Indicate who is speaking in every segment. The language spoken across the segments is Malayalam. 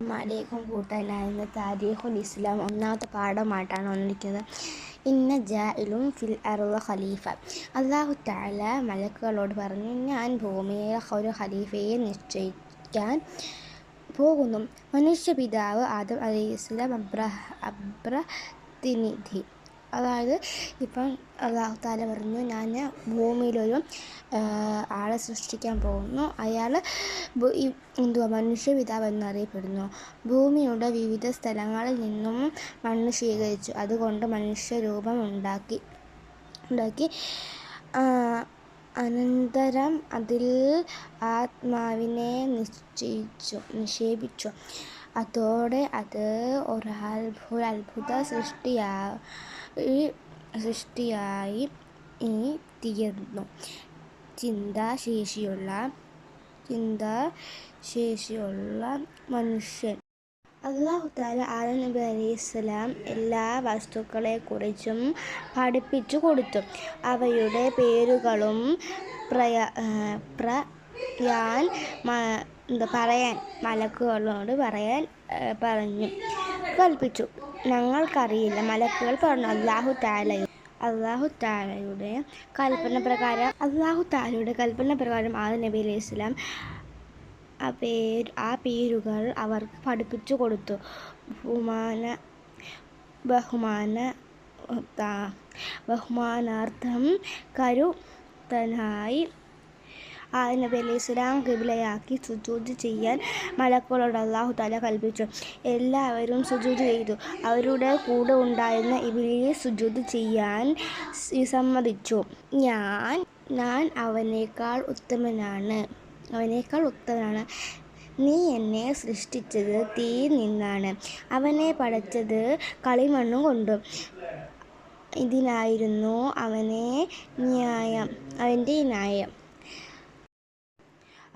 Speaker 1: അലൈക്കും കൂട്ടലായ്മ താരീഖുൽ ഇസ്ലാം ഒന്നാമത്തെ പാഠമായിട്ടാണ് വന്നിരിക്കുന്നത്. ഇന്ന ജായിലും ഫിൽ അറുള്ള ഖലീഫ. അള്ളാഹു താല മലക്കുകളോട് പറഞ്ഞു ഞാൻ ഭൂമിയിൽ ഒരു ഖലീഫയെ നിശ്ചയിക്കാൻ പോകുന്നു. മനുഷ്യപിതാവ് ആദം അലൈഹി ഇസ്ലാം അബ്ര അബ്രതിനിധി അതായത് ഇപ്പം അള്ളാഹു താല പറഞ്ഞു ഞാൻ ഭൂമിയിലൊരു ആളെ സൃഷ്ടിക്കാൻ പോകുന്നു. അയാൾ എന്തുവാ മനുഷ്യ മനുഷ്യപിതാവ് എന്നറിയപ്പെടുന്നു ഭൂമിയുടെ വിവിധ സ്ഥലങ്ങളിൽ നിന്നും മണ്ണ് സ്വീകരിച്ചു അതുകൊണ്ട് മനുഷ്യരൂപം ഉണ്ടാക്കി ഉണ്ടാക്കി അനന്തരം അതിൽ ആത്മാവിനെ നിശ്ചയിച്ചു നിക്ഷേപിച്ചു. അതോടെ അത് ഒരു അത്ഭുത സൃഷ്ടിയായി സൃഷ്ടിയായി തീർന്നു. ചിന്താശേഷിയുള്ള ചിന്താശേഷിയുള്ള മനുഷ്യൻ. അള്ളാഹുത്താല ആദം നബി അലൈഹിസ്സലാം എല്ലാ വസ്തുക്കളെക്കുറിച്ചും പഠിപ്പിച്ചു കൊടുത്തു. അവയുടെ പേരുകളും പ്രയാ പ്രയാൻ എന്താ പറയാൻ? മലക്കുകളോട് പറയാൻ പറഞ്ഞു. കൽപ്പിച്ചു. ഞങ്ങൾക്കറിയില്ല. മലക്കുകൾ പറഞ്ഞു അള്ളാഹു താലയു അള്ളാഹു താലയുടെ കൽപ്പന പ്രകാരം അള്ളാഹു താലയുടെ കൽപ്പന പ്രകാരം ആ നബി അലൈഹി സ്വലാം ആ പേര് ആ പേരുകൾ അവർക്ക് പഠിപ്പിച്ചു കൊടുത്തു. ബഹുമാന ബഹുമാന ബഹുമാനാർത്ഥം കരുത്തനായി ആദ്യ നബി അലൈഹി സ്വലാം കിബിലയാക്കി സുജൂദ് ചെയ്യാൻ മലക്കുകളോട് അള്ളാഹു താല കൽപ്പിച്ചു. എല്ലാവരും സുജൂദ് ചെയ്തു. അവരുടെ കൂടെ ഉണ്ടായിരുന്ന ഇബിലിയെ സുജൂദ് ചെയ്യാൻ സമ്മതിച്ചു. ഞാൻ ഞാൻ അവനേക്കാൾ ഉത്തമനാണ്. അവനേക്കാൾ ഉത്തമനാണ്. നീ എന്നെ സൃഷ്ടിച്ചത് തീ നിന്നാണ്. അവനെ പടച്ചത് കളിമണ്ണും കൊണ്ടും. ഇതിനായിരുന്നു അവനെ ന്യായം അവന്റെ ന്യായം.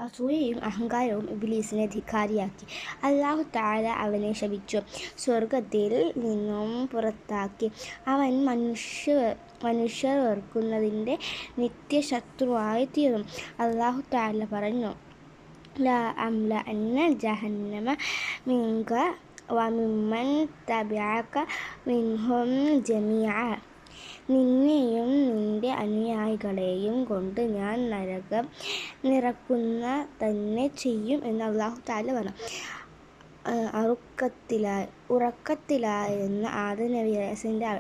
Speaker 1: അസൂയയും അഹങ്കാരവും ഇബിലീസിനെ ധിക്കാരിയാക്കി. അള്ളാഹു താല അവനെ ശപിച്ചു. സ്വർഗത്തിൽ നിന്നും പുറത്താക്കി. അവൻ മനുഷ്യ മനുഷ്യർ വെറുക്കുന്നതിന്റെ നിത്യശത്രുവായി തീർന്നു. അള്ളാഹു താല പറഞ്ഞു ലാ അംല ജഹന്നമ വമിമ്മൻ തബ്യാക്ക മിൻഹും ജമിയ നിന്നെയും നിന്റെ അനുയായികളെയും കൊണ്ട് ഞാൻ നരകം നിറക്കുന്ന തന്നെ ചെയ്യും എന്ന് അള്ളാഹു താല പറഞ്ഞു. അറുക്കത്തിലായി ഉറക്കത്തിലായിരുന്ന ആദ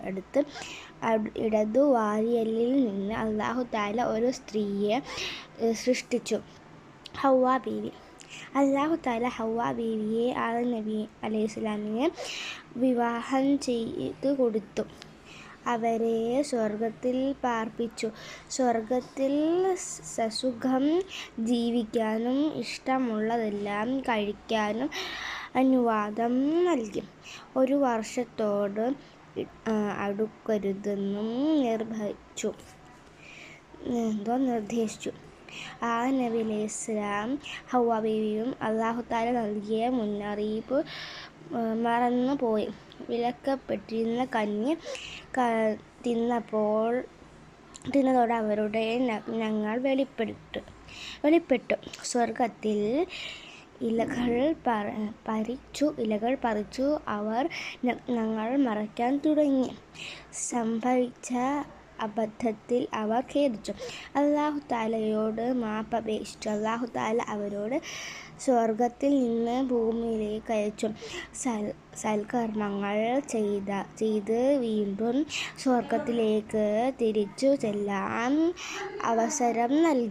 Speaker 1: അടുത്ത് ഇടതു വാരിയലിൽ നിന്ന് അള്ളാഹു താല ഒരു സ്ത്രീയെ സൃഷ്ടിച്ചു. ഹൗവ ബീവി. അള്ളാഹു താല ഹൗവ ബീവിയെ ആദ നബി അലൈഹി സ്വലാമിനെ വിവാഹം ചെയ്ത് കൊടുത്തു. അവരെ സ്വർഗത്തിൽ പാർപ്പിച്ചു. സ്വർഗത്തിൽ സസുഖം ജീവിക്കാനും ഇഷ്ടമുള്ളതെല്ലാം കഴിക്കാനും അനുവാദം നൽകി. ഒരു വർഷത്തോട് അടുക്കരുതെന്നും നിർവഹിച്ചു എന്തോ നിർദ്ദേശിച്ചു. ആ നബി അലൈഹി ഇസ്ലാം നൽകിയ മുന്നറിയിപ്പ് മറന്നുപോയി. വിലക്കപ്പെട്ടിരുന്ന കഞ്ഞി തിന്നപ്പോൾ തിന്നതോടെ അവരുടെ ഞങ്ങൾ വെളിപ്പെട്ടു വെളിപ്പെട്ടു. സ്വർഗത്തിൽ ഇലകൾ പറിച്ചു ഇലകൾ പറിച്ചു. അവർ ഞങ്ങൾ മറയ്ക്കാൻ തുടങ്ങി. സംഭവിച്ച അബദ്ധത്തിൽ അവർ ഖേദിച്ചു. അള്ളാഹു താലയോട് മാപ്പപേക്ഷിച്ചു അള്ളാഹു താല അവരോട് സ്വർഗത്തിൽ നിന്ന് ഭൂമിയിലേക്ക് അയച്ചു. സൽ സൽക്കർമ്മങ്ങൾ ചെയ്ത ചെയ്ത് വീണ്ടും സ്വർഗത്തിലേക്ക് തിരിച്ചു ചെല്ലാൻ അവസരം നൽകി.